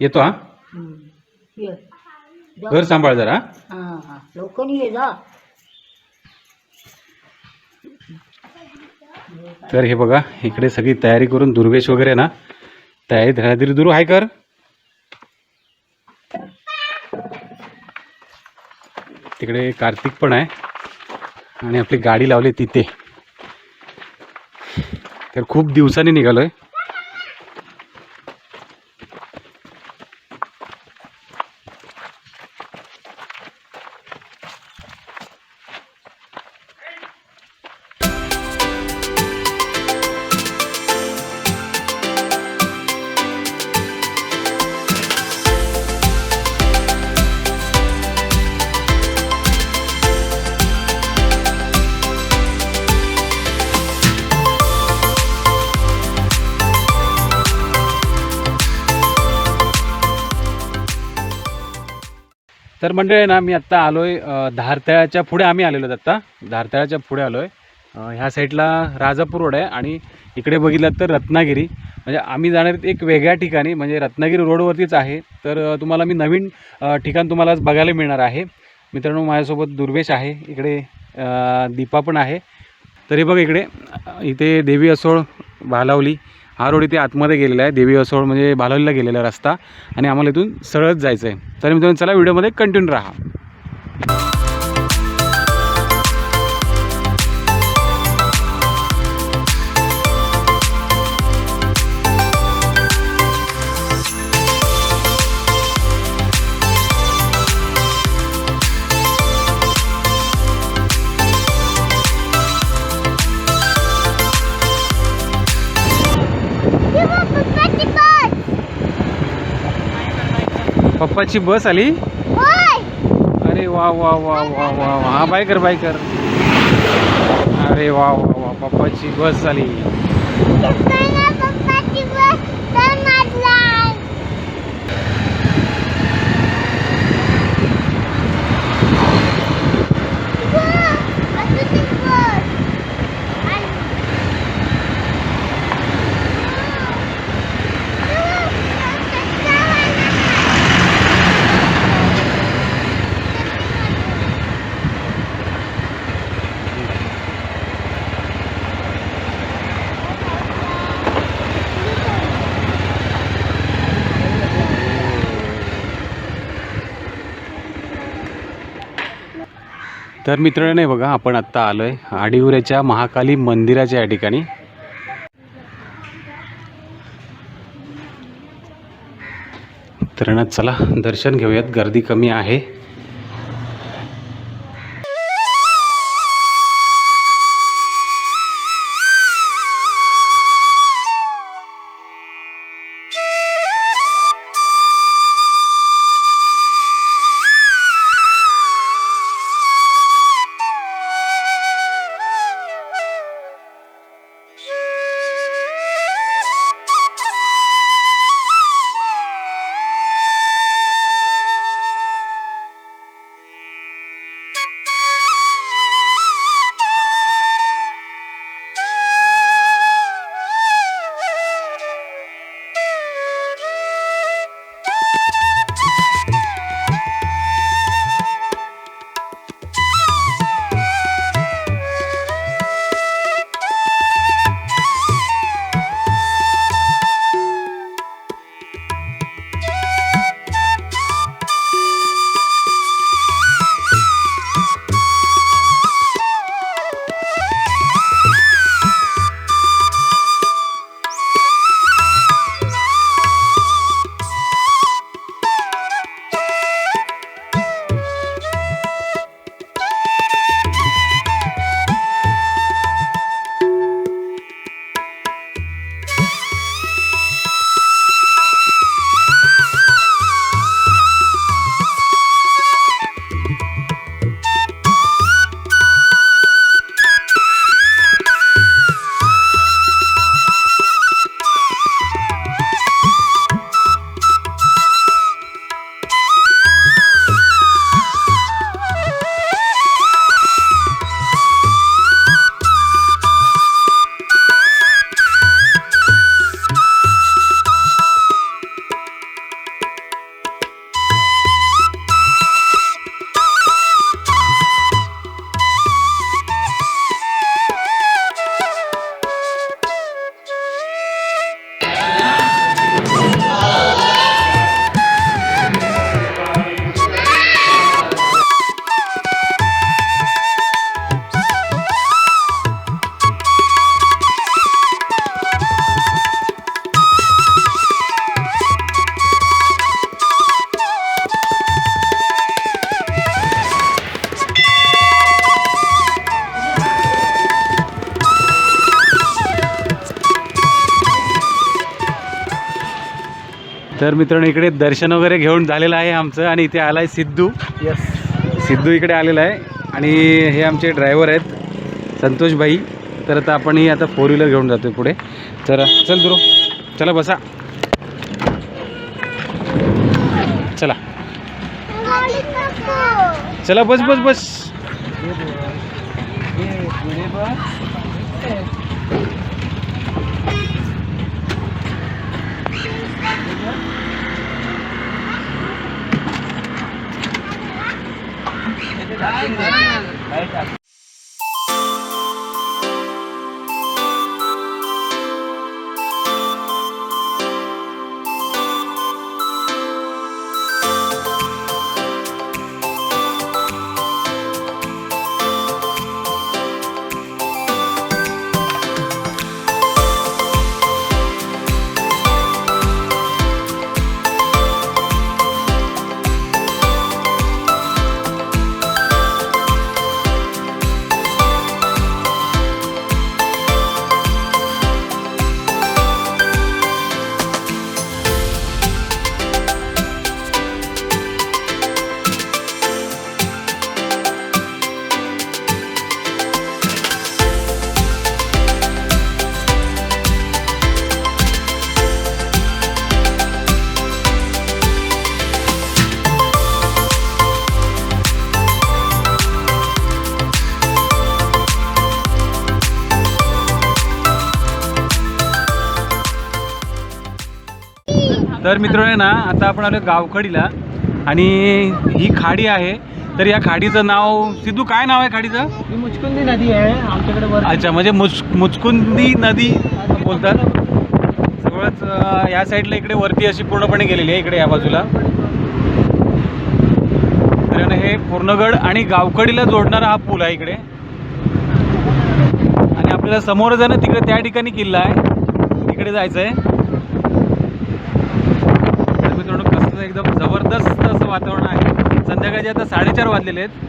येतो हा? हम्म. ये. जा. घर सांभाळ जरा हा? हा लवकर ये जा. तर हे बघा इकडे सगळी तयारी करून दुर्वेश वगैरे ना तयारीत राहतील दुरू हाय कर. तिकडे कार्तिक पण आहे आणि आपली गाडी लावली तिथे. तर खूप दिवसांनी निघालोय. तर मंडळी ना मी आत्ता आलोय आहे धारतळ्याच्या पुढे आम्ही आलेलो आहोत आत्ता. धारतळ्याच्या पुढे आलोय. आहे ह्या साईडला राजापूर रोड आहे आणि इकडे बघितलं तर रत्नागिरी. म्हणजे आम्ही जाणार एक वेगळ्या ठिकाणी म्हणजे रत्नागिरी रोडवरतीच आहे. तर तुम्हाला मी नवीन ठिकाण तुम्हाला बघायला मिळणार आहे. मित्रांनो माझ्यासोबत दुर्वेश आहे. इकडे दीपा पण आहे. तरी बघ इकडे इथे देवी असोळ भालावली. हा रोड इथे आतमध्ये गेलेला आहे. देवी असोळ म्हणजे भालावलीला गेलेला रस्ता. आणि आम्हाला इथून सरळच जायचं आहे तर मित्रांनो चला व्हिडिओमध्ये कंटिन्यू राहा. पप्पाची बस आली? अरे वा वा वा वा वा वा. हा बायकर बायकर. अरे वा वा वा पप्पाची बस आली तर मित्रांनो नाही बघा आपण आत्ता आलो आहे आडिवऱ्याच्या महाकाली मंदिराच्या या ठिकाणी. तर चला दर्शन घेऊयात. गर्दी कमी आहे. तर मित्रांनो इकडे दर्शन वगैरे घेऊन झालेलं आहे आमचं आणि इथे आलाय सिद्धू. यस सिद्धू इकडे आलेला आहे आणि हे आमचे ड्रायव्हर आहेत संतोष भाई तर आता आपणही आता फोर व्हीलर घेऊन जातोय पुढे. चला चल दुरो. चला बसा. चला. चला बस बस बस. బయట. तर मित्रांनो ना आता आपण आलो गावखडीला आणि ही खाडी आहे. तर या खाडीचं नाव सिद्धू काय नाव आहे खाडीचं? मुचकुंदी नदी आहे आमच्याकडे अच्छा म्हणजे मुच मुचकुंदी नदी बोलतात. जवळच अं, या साईडला इकडे वरती अशी पूर्णपणे गेलेली आहे इकडे या बाजूला. तर हे पूर्णगड आणि गावकडीला जोडणारा हा पूल आहे इकडे. आणि आपल्याला समोर जाणं तिकडे त्या ठिकाणी किल्ला आहे. तिकडे जायचं आहे तर कसं एकदम जबरदस्त असं वातावरण आहे. संध्याकाळचे आता साडेचार वाजलेले आहेत.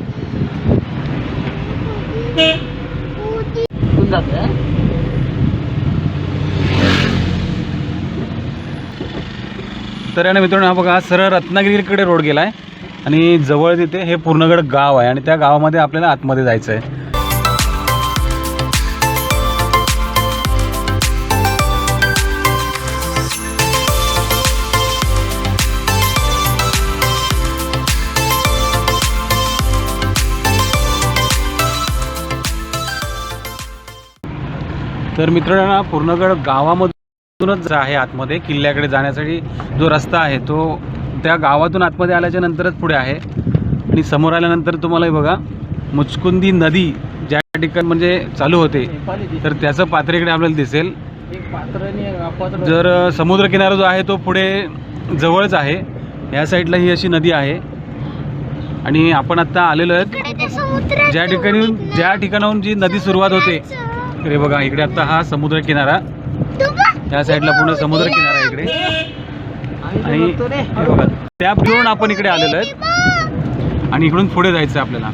तर याने मित्रांनो हा बघा सरळ रत्नागिरीकडे रोड गेला आहे आणि जवळ तिथे हे पूर्णगड गाव आहे. आणि त्या गावामध्ये आपल्याला आतमध्ये जायचं आहे तर मित्रांनो पूर्णगड गावामधूनच आहे आतमध्ये. किल्ल्याकडे जाण्यासाठी जो रस्ता आहे तो त्या गावातून आतमध्ये आल्याच्या नंतरच पुढे आहे. आणि समोर आल्यानंतर तुम्हाला बघा मुचकुंदी नदी ज्या ठिकाणी म्हणजे चालू होते तर त्याचं पात्र इकडे आपल्याला दिसेल. जर समुद्रकिनारा जो आहे तो पुढे जवळच आहे. या साईडला ही अशी नदी आहे. आणि आपण आत्ता आलेलो आहेत. ज्या ठिकाणी ज्या ठिकाणाहून जी नदी सुरुवात होते तर हे बघा इकडे आता हा समुद्र किनारा त्या साईडला पूर्ण समुद्र किनारा इकडे. आणि बघा त्या घेऊन आपण इकडे आलेलो आहेत. आणि इकडून पुढे जायचं आहे आपल्याला.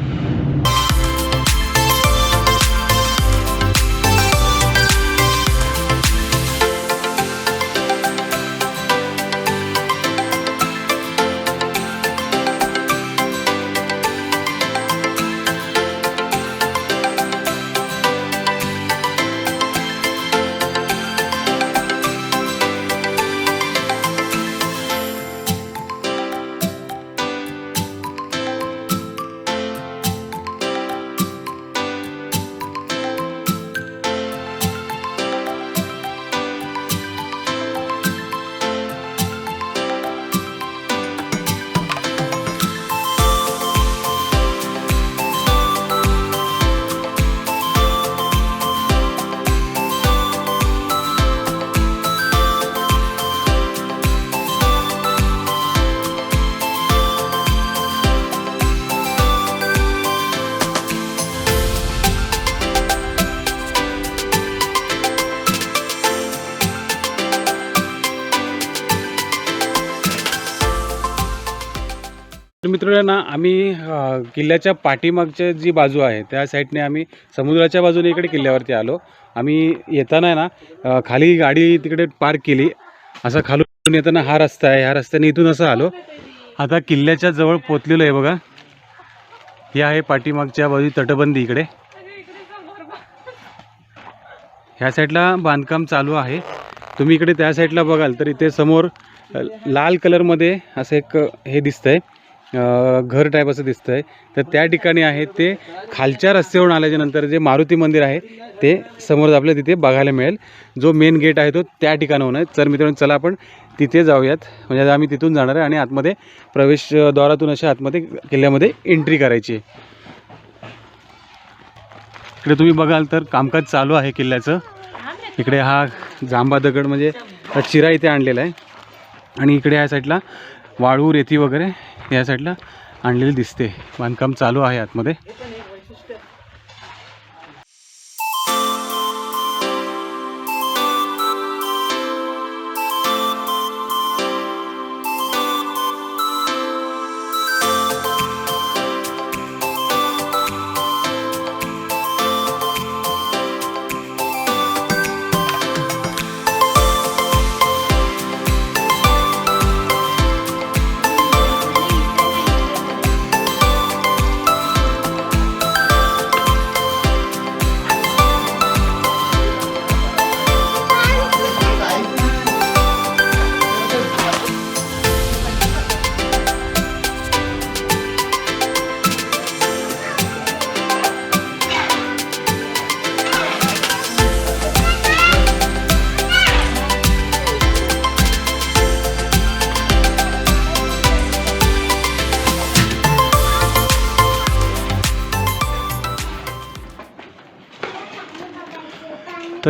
मित्रांनो ना आम्ही किल्ल्याच्या पाठीमागच्या जी बाजू आहे त्या साईडने आम्ही समुद्राच्या बाजूने इकडे किल्ल्यावरती आलो. आम्ही येताना आहे ना खाली गाडी तिकडे पार्क केली. असं खालून येताना हा रस्ता आहे. ह्या रस्त्याने इथून असं आलो. आता किल्ल्याच्या जवळ पोचलेलो आहे बघा. हे आहे पाठीमागच्या बाजू तटबंदी इकडे. ह्या साईडला बांधकाम चालू आहे. तुम्ही इकडे त्या साईडला बघाल तर इथे समोर लाल कलरमध्ये असं एक हे दिसतंय. घर टाईप असं दिसतंय. तर त्या ठिकाणी आहे ते खालच्या रस्त्यावरून आल्याच्यानंतर जे मारुती मंदिर आहे ते समोर आपल्याला तिथे बघायला मिळेल. जो मेन गेट आहे तो त्या ठिकाणाहून आहे. तर मित्रांनो चला आपण तिथे जाऊयात. म्हणजे आता आम्ही तिथून जाणार आहे आणि आतमध्ये प्रवेशद्वारातून अशा आतमध्ये किल्ल्यामध्ये एंट्री करायची आहे. इकडे तुम्ही बघाल तर कामकाज चालू आहे किल्ल्याचं. इकडे हा जांबा दगड म्हणजे चिरा इथे आणलेला आहे. आणि इकडे ह्या साईडला वाळू रेती वगैरे या साईडला आणलेली दिसते बांधकाम चालू आहे आतमध्ये.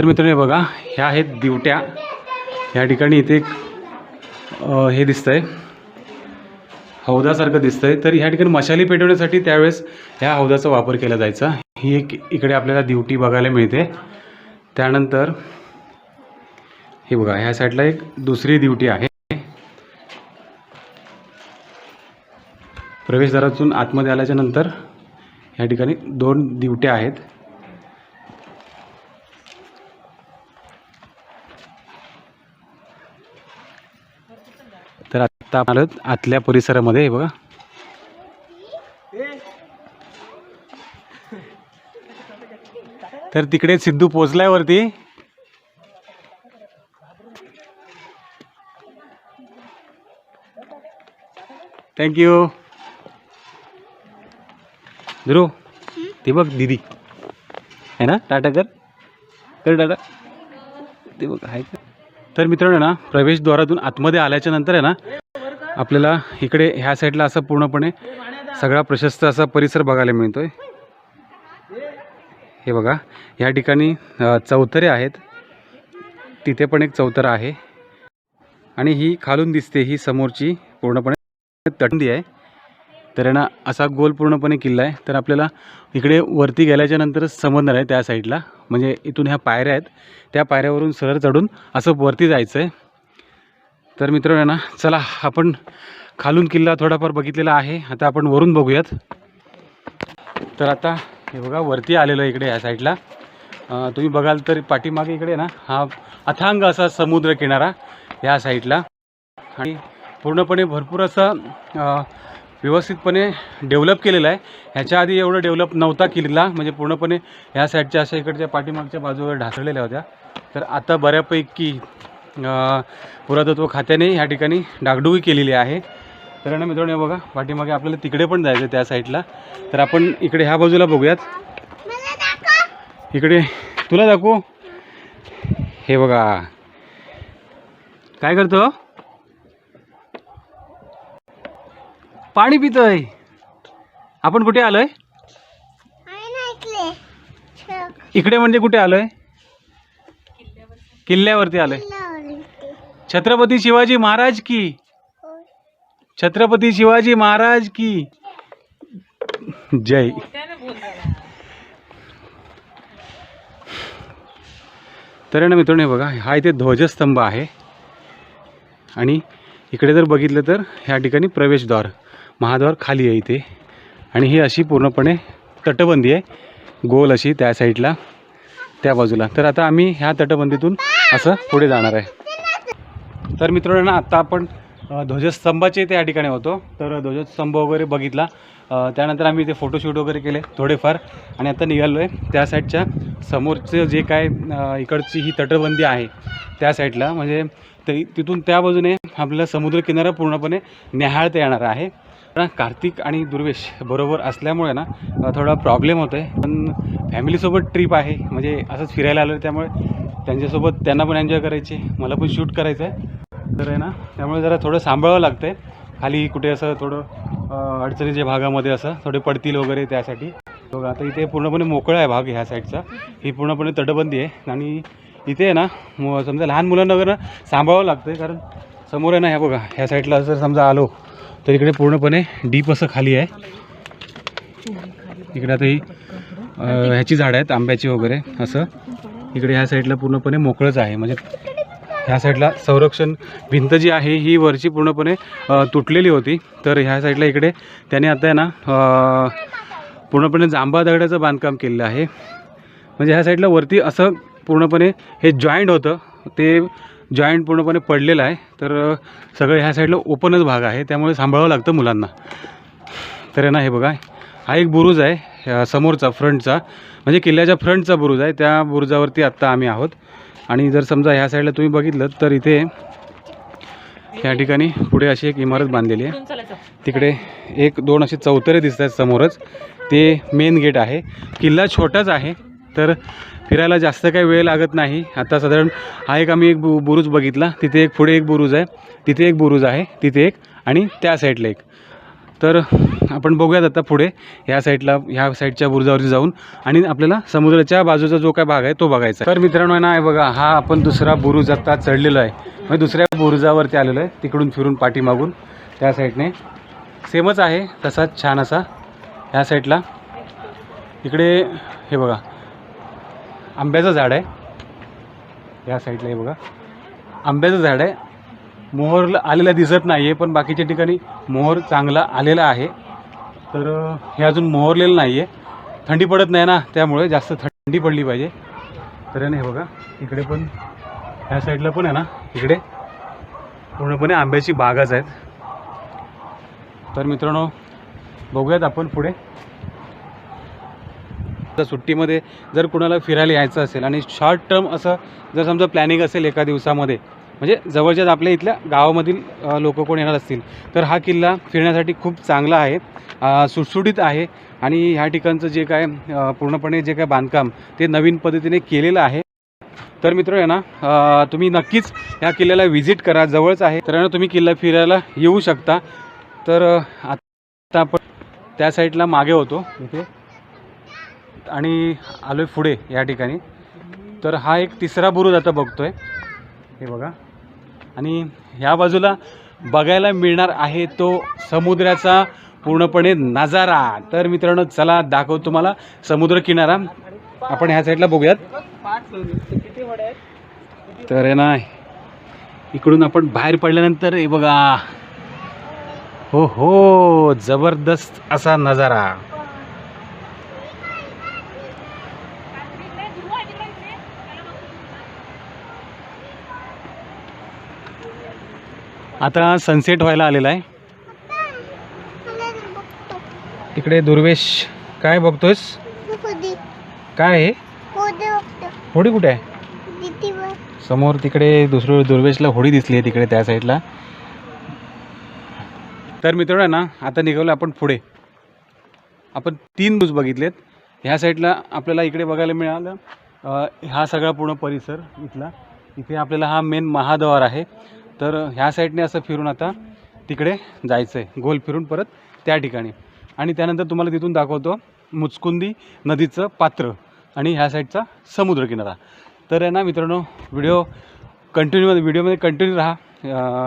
मित्रांनो हे बघा ह्या आहेत दिवट्या ह्या ठिकाणी इथे एक हे दिसत आहे हौदासारखं दिसतंय. तर ह्या ठिकाणी मशाली पेटवण्यासाठी त्यावेळेस ह्या हौदाचा वापर केला जायचा. ही एक इकडे आपल्याला दिवटी बघायला मिळते. त्यानंतर हे बघा ह्या साईडला एक दुसरी दिवटी आहे. प्रवेशद्वारातून आतमध्ये आल्याच्यानंतर ह्या ठिकाणी दोन दिवट्या आहेत. तर आत्ता आपण आतल्या परिसरामध्ये हे बघा. तर तिकडे सिद्धू पोचलाय वरती. थँक्यू ध्रुव ते बघ दीदी. आहे ना? टाटा कर. टाटा. ते बघ आहे का तर मित्रांनो ना प्रवेशद्वारातून आतमध्ये आल्याच्यानंतर आहे ना आपल्याला इकडे ह्या साईडला असं पूर्णपणे सगळा प्रशस्त असा परिसर बघायला मिळतोय. हे बघा ह्या ठिकाणी चौतरे आहेत. तिथे पण एक चौतरा आहे. आणि ही खालून दिसते ही समोरची पूर्णपणे तटंदी आहे. तर ना असा गोल पूर्णपणे किल्ला आहे. तर आपल्याला इकडे वरती गेल्याच्या नंतरच समजणार आहे त्या साईडला. म्हणजे इथून ह्या पायऱ्या आहेत. त्या पायऱ्यावरून सरळ चढून असं वरती जायचं आहे. तर मित्रांनो ना चला आपण खालून किल्ला थोडाफार बघितलेला आहे. आता आपण वरून बघूयात. तर आता हे बघा वरती आलेलो आहे इकडे ह्या साईडला. तुम्ही बघाल तर पाठीमागे इकडे ना हा अथांग असा समुद्र किनारा ह्या साईडला. आणि पूर्णपणे भरपूर असा व्यवस्थितपणे डेव्हलप केलेला आहे. ह्याच्या आधी एवढं डेव्हलप नव्हता किल्ला म्हणजे पूर्णपणे ह्या साईडच्या अशा इकडच्या पाठीमागच्या बाजूवर ढासळलेल्या होत्या. तर आता बऱ्यापैकी पुरातत्व खात्याने ह्या ठिकाणी डागडुगी केलेली आहे. तर ना मित्रांनो बघा पाठीमागे आपल्याला तिकडे पण जायचं आहे त्या साईडला. तर आपण इकडे ह्या बाजूला बघूयात. इकडे तुला दाखवू? हे बघा. काय करतो? पाणी पितोय. आपण कुठे आलोय? इकडे. म्हणजे कुठे आलोय? किल्ल्यावरती आलोय. छत्रपती शिवाजी महाराज की? छत्रपती शिवाजी महाराज की? जय. तर ना मित्रांनो बघा हा इथे ध्वजस्तंभ आहे. आणि इकडे जर बघितलं तर ह्या ठिकाणी प्रवेशद्वार. महाद्वार खाली आहे इथे. आणि ही अशी पूर्णपणे तटबंदी आहे. गोल अशी त्या साईडला त्या बाजूला. तर आता आम्ही ह्या तटबंदीतून असं पुढे जाणार आहे. तर मित्रांनो ना आत्ता आपण ध्वजस्तंभाचे त्या ठिकाणी होतो. तर ध्वजस्तंभ वगैरे बघितला. त्यानंतर आम्ही इथे फोटोशूट वगैरे केले थोडेफार. आणि आता निघालो आहे त्या साईडच्या समोरचं जे काय इकडची ही तटबंदी आहे त्या साईडला. म्हणजे ते तिथून त्या बाजूने आपल्याला समुद्रकिनारा पूर्णपणे न्याहाळता येणार आहे. कारण कार्तिक आणि दुर्वेश बरोबर असल्यामुळे ना थोडा प्रॉब्लेम होतो आहे पण फॅमिलीसोबत ट्रिप आहे. म्हणजे असंच फिरायला आलो त्यामुळे त्यांच्यासोबत त्यांना पण एन्जॉय करायचे. मला पण शूट करायचं आहे तर आहे ना त्यामुळे जरा थोडं सांभाळावं लागतं आहे खाली कुठे असं थोडं अडचणीच्या भागामध्ये असं थोडे पडतील वगैरे त्यासाठी. बघा आता इथे पूर्णपणे मोकळा आहे भाग ह्या साईडचा ही पूर्णपणे तटबंदी आहे. आणि इथे आहे ना म- समजा लहान मुलांना वगैरे सांभाळावं लागतं आहे कारण समोर आहे ना ह्या बघा ह्या साईडला जर समजा आलो तर इकडे पूर्णपणे डीप असं खाली आहे. इकडे आता ही ह्याची झाडं आहेत आंब्याची वगैरे असं. इकडे ह्या साईडला पूर्णपणे मोकळंच आहे. म्हणजे ह्या साईडला संरक्षण भिंत जी आहे ही वरची पूर्णपणे तुटलेली होती. तर ह्या साईडला इकडे त्याने आता आहे ना पूर्णपणे जांभा दगडाचं बांधकाम केलेलं आहे. म्हणजे ह्या साईडला वरती असं पूर्णपणे हे जॉईंट होतं. ते जॉईंट पूर्णपणे पडलेलं आहे. तर सगळं ह्या साईडला ओपनच भाग आहे. त्यामुळे सांभाळावं लागतं मुलांना. तर आहे ना हे बघा. हा एक बुरुज आहे समोरचा फ्रंटचा. म्हणजे किल्ल्याच्या फ्रंटचा बुरुज आहे. त्या बुरुजावरती आत्ता आम्ही आहोत. आणि जर समजा ह्या साईडला तुम्ही बघितलं तर इथे या ठिकाणी पुढे अशी एक इमारत बांधलेली आहे. तिकडे एक दोन असे चौतरे दिसत आहेत समोरच. ते मेन गेट आहे. किल्ला छोटाच आहे. तर फिरायला जास्त काही वेळ लागत नाही. आता साधारण हा एक आम्ही एक बु बुरुज बघितला. तिथे एक पुढे एक बुरुज आहे. तिथे एक बुरुज आहे. तिथे एक आणि त्या साईडला एक. तर आपण बघूयात आता पुढे ह्या साईडला ह्या साईडच्या बुरुजावरती जाऊन आणि आपल्याला समुद्राच्या बाजूचा जो काय भाग आहे तो बघायचा तर मित्रांनो आहे ना आहे बघा हा आपण दुसरा बुरुज आता चढलेलो आहे. म्हणजे दुसऱ्या बुरुजावरती आलेलो आहे. तिकडून फिरून पाठीमागून त्या साईडने. सेमच आहे तसाच छान असा ह्या साईडला. इकडे हे बघा आंब्याचं झाड आहे. या साईडला हे बघा. आंब्याचं झाड आहे. मोहर आलेला दिसत नाही आहे पण बाकीच्या ठिकाणी मोहर चांगला आलेला आहे. तर हे अजून मोहरलेलं नाही आहे थंडी पडत नाही ना त्यामुळे जास्त थंडी पडली पाहिजे. तर हे बघा इकडे पण ह्या साईडला पण आहे ना इकडे पूर्णपणे आंब्याची बागाच आहेत. तर मित्रांनो बघूयात आपण पुढे. आता सुट्टीमध्ये जर कुणाला फिरायला यायचं असेल आणि शॉर्ट टर्म असं जर समजा प्लॅनिंग असेल एका दिवसामध्ये म्हणजे जवळच्याच आपल्या इथल्या गावामधील लोक कोण येणार असतील तर हा किल्ला फिरण्यासाठी खूप चांगला आहे सुटसुटीत आहे आणि ह्या ठिकाणचं जे काय पूर्णपणे जे काय बांधकाम ते नवीन पद्धतीने केलेलं आहे. तर मित्र आहे ना तुम्ही नक्कीच ह्या किल्ल्याला व्हिजिट करा जवळच आहे. तर ना तुम्ही किल्ला फिरायला येऊ शकता. तर आता आपण त्या साईडला मागे होतो. इथे आणि आलो आहे पुढे या ठिकाणी. तर हा एक तिसरा बुरुज आता आहे हे बघा. आणि ह्या बाजूला बघायला मिळणार आहे तो समुद्राचा पूर्णपणे नजारा. तर मित्रांनो चला दाखव तुम्हाला समुद्र किनारा. आपण ह्या साईडला बघूयात. तर आहे ना इकडून आपण बाहेर पडल्यानंतर हे बघा. हो हो जबरदस्त असा नजारा. आता सनसेट व्हायला आलेला आहे. तिकडे दुर्वेश काय बघतोयस? काय आहे होडी कुठे आहे? समोर तिकडे दुसरं दुर्वेशला होडी दिसली आहे तिकडे त्या साईडला तर मित्रांनो ना आता निघालो आपण पुढे. आपण तीन बुज बघितलेत. ह्या साईडला आपल्याला इकडे बघायला मिळालं हा सगळा पूर्ण परिसर इथला. इथे आपल्याला हा मेन महाद्वार आहे. तर ह्या साईडने असं फिरून आता तिकडे जायचं आहे गोल फिरून परत त्या ठिकाणी. आणि त्यानंतर तुम्हाला तिथून दाखवतो मुचकुंदी नदीचं पात्र आणि ह्या साईडचा समुद्रकिनारा तर आहे ना मित्रांनो व्हिडिओ कंटिन्यूमध्ये व्हिडिओमध्ये कंटिन्यू राहा.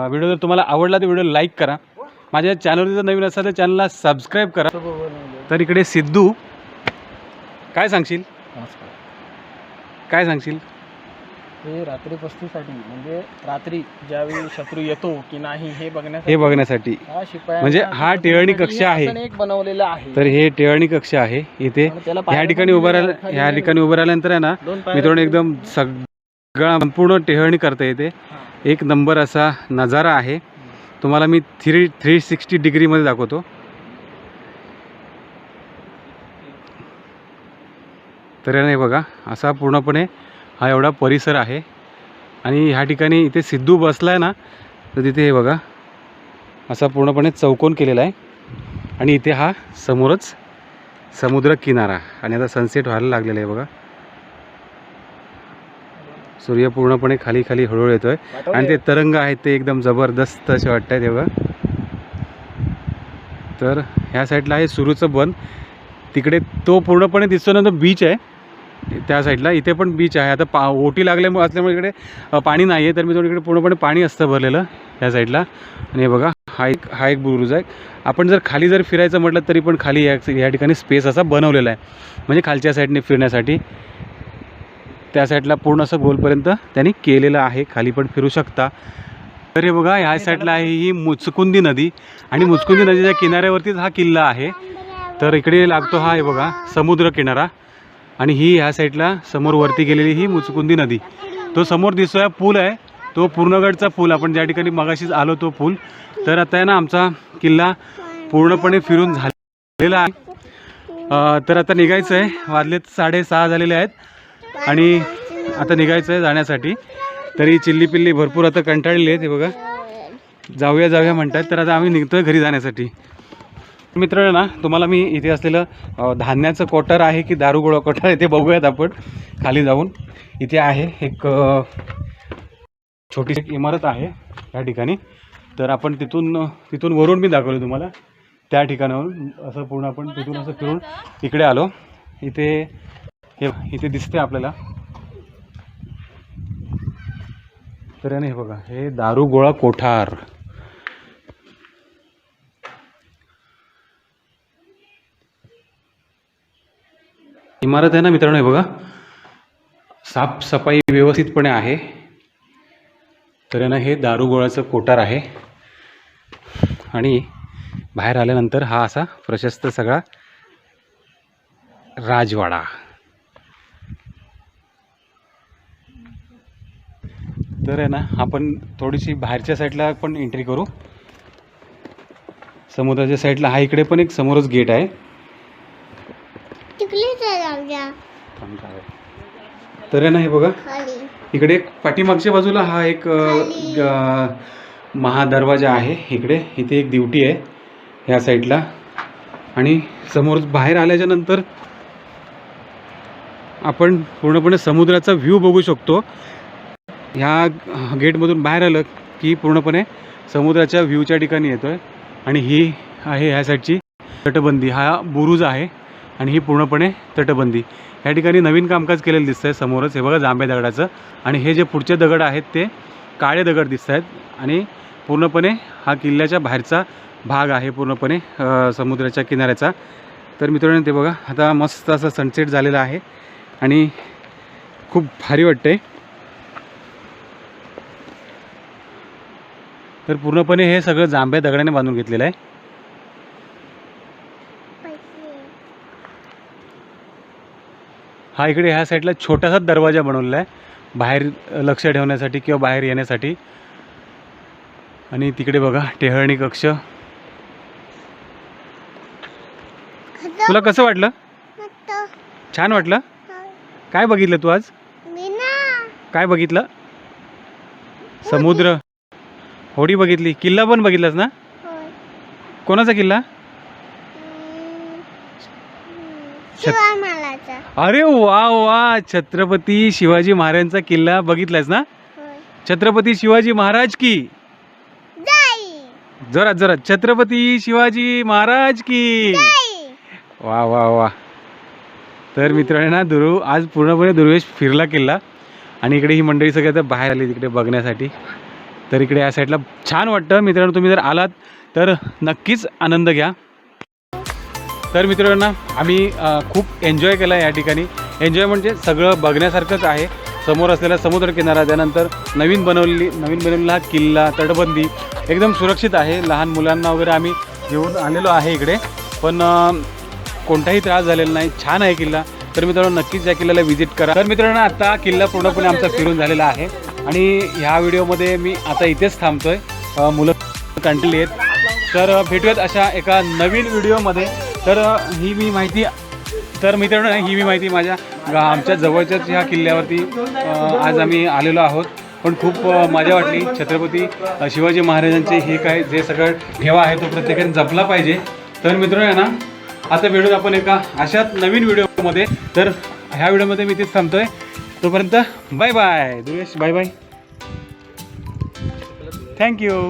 व्हिडिओ जर तुम्हाला आवडला तर व्हिडिओ लाईक करा. माझ्या चॅनलवर जर नवीन असाल तर चॅनलला सबस्क्राईब करा. तर इकडे सिद्धू काय सांगशील? काय सांगशील? हे रात्री पस्तीसाठी म्हणजे रात्री ज्यावेळी शत्रू येतो की नाही हे बघण्यासाठी. हे बघण्यासाठी. हा शिपायांचा म्हणजे हा टिळणी कक्ष हे आहे. एक बनवलेलं आहे. तर हे टेळणी कक्ष आहे. इथे आणि त्याला ह्या ठिकाणी उभं राहिलं ह्या ठिकाणी उभं राहिल्यानंतर आहे ना दोन मित्रांनो एकदम सगळा संपूर्ण टेहळणी करता येते. एक नंबर असा नजारा आहे. तुम्हाला मी थ्री थ्री सिक्स्टी डिग्रीमध्ये दाखवतो. तर नाही बघा असा पूर्णपणे हा एवढा परिसर आहे. आणि ह्या ठिकाणी इथे सिद्धू बसला आहे ना तर तिथे हे बघा असा पूर्णपणे चौकोन केलेला आहे. आणि इथे हा समोरच समुद्र किनारा आणि आता सनसेट व्हायला लागलेला आहे बघा. सूर्य पूर्णपणे खाली खाली हळूहळू येतोय. आणि ते तरंग आहेत ते एकदम जबरदस्त असे वाटत आहेत बघा. तर ह्या साईडला आहे सुरूचं बन. तिकडे तो पूर्णपणे दिसतो ना तो बीच आहे. त्या साईडला. इथे पण बीच आहे. आता पा ओटी लागल्यामुळे असल्यामुळे इकडे पाणी नाही आहे तर मी इकडे पूर्णपणे पाणी असतं भरलेलं ह्या साईडला. आणि हे बघा हा एक हा एक बुरुज आहे. आपण जर खाली जर फिरायचं म्हटलं तरी पण खाली या या ठिकाणी स्पेस असा बनवलेला आहे. म्हणजे खालच्या साईडने फिरण्यासाठी. त्या साईडला पूर्ण असं गोलपर्यंत त्यांनी केलेलं आहे. खाली पण फिरू शकता. तर हे बघा ह्या साईडला आहे ही मुचकुंदी नदी. आणि मुचकुंदी नदीच्या किनाऱ्यावरतीच हा किल्ला आहे. तर इकडे लागतो हा हे बघा समुद्र किनारा आणि ही ह्या साईडला समोर वरती गेलेली ही मुचकुंदी नदी. तो समोर दिसतोय पूल आहे. तो पूर्णगडचा पूल. आपण ज्या ठिकाणी मगाशीच आलो तो पूल. तर आता आहे ना आमचा किल्ला पूर्णपणे फिरून झालेला आहे. तर आता निघायचं आहे वाजलेत साडेसहा झालेले आहेत. आणि आता निघायचं आहे जाण्यासाठी. तरी चिल्ली पिल्ली भरपूर आता कंटाळलेली आहेत हे बघा. जाऊया जाऊया म्हणतात. तर आता आम्ही निघतोय घरी जाण्यासाठी. मित्र ना तुम्हाला मी इथे असलेलं धान्याचं कोटर आहे की दारुगोळा कोटर आहे ते बघूयात आपण. खाली जाऊन. इथे आहे एक छोटीशी एक इमारत आहे या ठिकाणी. तर आपण तिथून तिथून वरून मी दाखवलं तुम्हाला. त्या ठिकाणावरून असं पूर्ण आपण तिथून असं फिरून इकडे आलो. इथे हे इथे दिसते आपल्याला. तर याने हे बघा हे दारू गोळा कोठार. इमारत आहे ना मित्रांनो हे बघा. साफसफाई व्यवस्थितपणे आहे. तर ना हे दारुगोळाचं कोटार आहे. आणि बाहेर आल्यानंतर हा असा प्रशस्त सगळा राजवाडा. तर आहे ना आपण थोडीशी बाहेरच्या साईडला पण एंट्री करू. समुद्राच्या साईडला हा इकडे पण एक समोरच गेट आहे. आहे थांब काय. तर आहे? ना हे बघा. खाली. इकडे एक पाठीमागच्या बाजूला हा एक अ, ग- महादरवाजा आहे. इकडे इथे एक ड्युटी आहे ह्या साईडला. आणि समोर बाहेर आल्याच्यानंतर आपण पूर्णपणे समुद्राचा व्ह्यू बघू शकतो. ह्या गेटमधून बाहेर आलं की पूर्णपणे समुद्राच्या व्ह्यूच्या ठिकाणी येतो आहे आणि ही आहे ह्या साईडची तटबंदी. हा बुरुज आहे. आणि ही पूर्णपणे तटबंदी. या ठिकाणी नवीन कामकाज केलेलं दिसतं आहे समोरच. हे बघा जांभ्या दगडाचं. आणि हे जे पुढचे दगड आहेत ते काळे दगड दिसत आहेत आणि पूर्णपणे हा किल्ल्याच्या बाहेरचा भाग आहे पूर्णपणे समुद्राच्या किनाऱ्याचा. तर मित्रांनो ते बघा आता मस्त असं सनसेट झालेला आहे. आणि खूप भारी वाटतंय. तर पूर्णपणे हे सगळं जांभ्या दगडाने बांधून घेतलेलं आहे. हा इकडे ह्या साईडला छोटासा दरवाजा बनवलेला आहे. बाहेर लक्ष ठेवण्यासाठी किंवा बाहेर येण्यासाठी. आणि तिकडे बघा टेहळणी कक्ष. तुला कसं वाटलं? छान वाटलं? काय बघितलं तू आज? काय बघितलं? समुद्र. होडी बघितली. किल्ला पण बघितलास ना? कोणाचा किल्ला? अरे वा वा. छत्रपती शिवाजी महाराजांचा किल्ला बघितलास ना? छत्रपती शिवाजी महाराज की? जाई. जोरात जोरात. छत्रपती शिवाजी महाराज की? वा वा वा. तर मित्रांनो ना दुर्व आज पूर्णपणे दुर्वेश फिरला किल्ला. आणि इकडे ही मंडळी सगळी आता बाहेर आली तिकडे बघण्यासाठी. तर इकडे या साईडला छान वाटतं. मित्रांनो तुम्ही जर आलात तर नक्कीच आनंद घ्या. तर मित्रांनो आम्ही खूप एन्जॉय केला या ठिकाणी. एन्जॉय म्हणजे सगळं बघण्यासारखंच आहे. समोर असलेला समुद्रकिनारा त्यानंतर नवीन बनवलेली नवीन बनवलेला हा किल्ला तटबंदी एकदम सुरक्षित आहे. लहान मुलांना वगैरे आम्ही घेऊन आलेलो आहे इकडे. पण कोणताही त्रास झालेला नाही. छान आहे किल्ला. तर मित्रांनो नक्कीच या किल्ल्याला व्हिजिट करा. तर मित्रांनो आता किल्ला पूर्णपणे आमचा फिरून झालेला आहे. आणि ह्या व्हिडिओमध्ये मी आता इथेच थांबतोय. मुलं कंटली आहेत तर भेटूयात अशा एका नवीन व्हिडिओमध्ये. तर ही मी माहिती तर मित्रांनो ही मी माहिती माझ्या गा- आमच्या जवळच्याच ह्या किल्ल्यावरती आज आम्ही आलेलो आहोत. पण खूप मजा वाटली. छत्रपती शिवाजी महाराजांचे हे काय जे सगळं ठेवा आहे तो प्रत्येकाने जपला पाहिजे. तर मित्रांनो आहे ना आता भेटून आपण एका अशाच नवीन व्हिडिओमध्ये. तर ह्या व्हिडिओमध्ये मी तेच थांबतोय. तोपर्यंत bye bye दुरेश bye bye thank you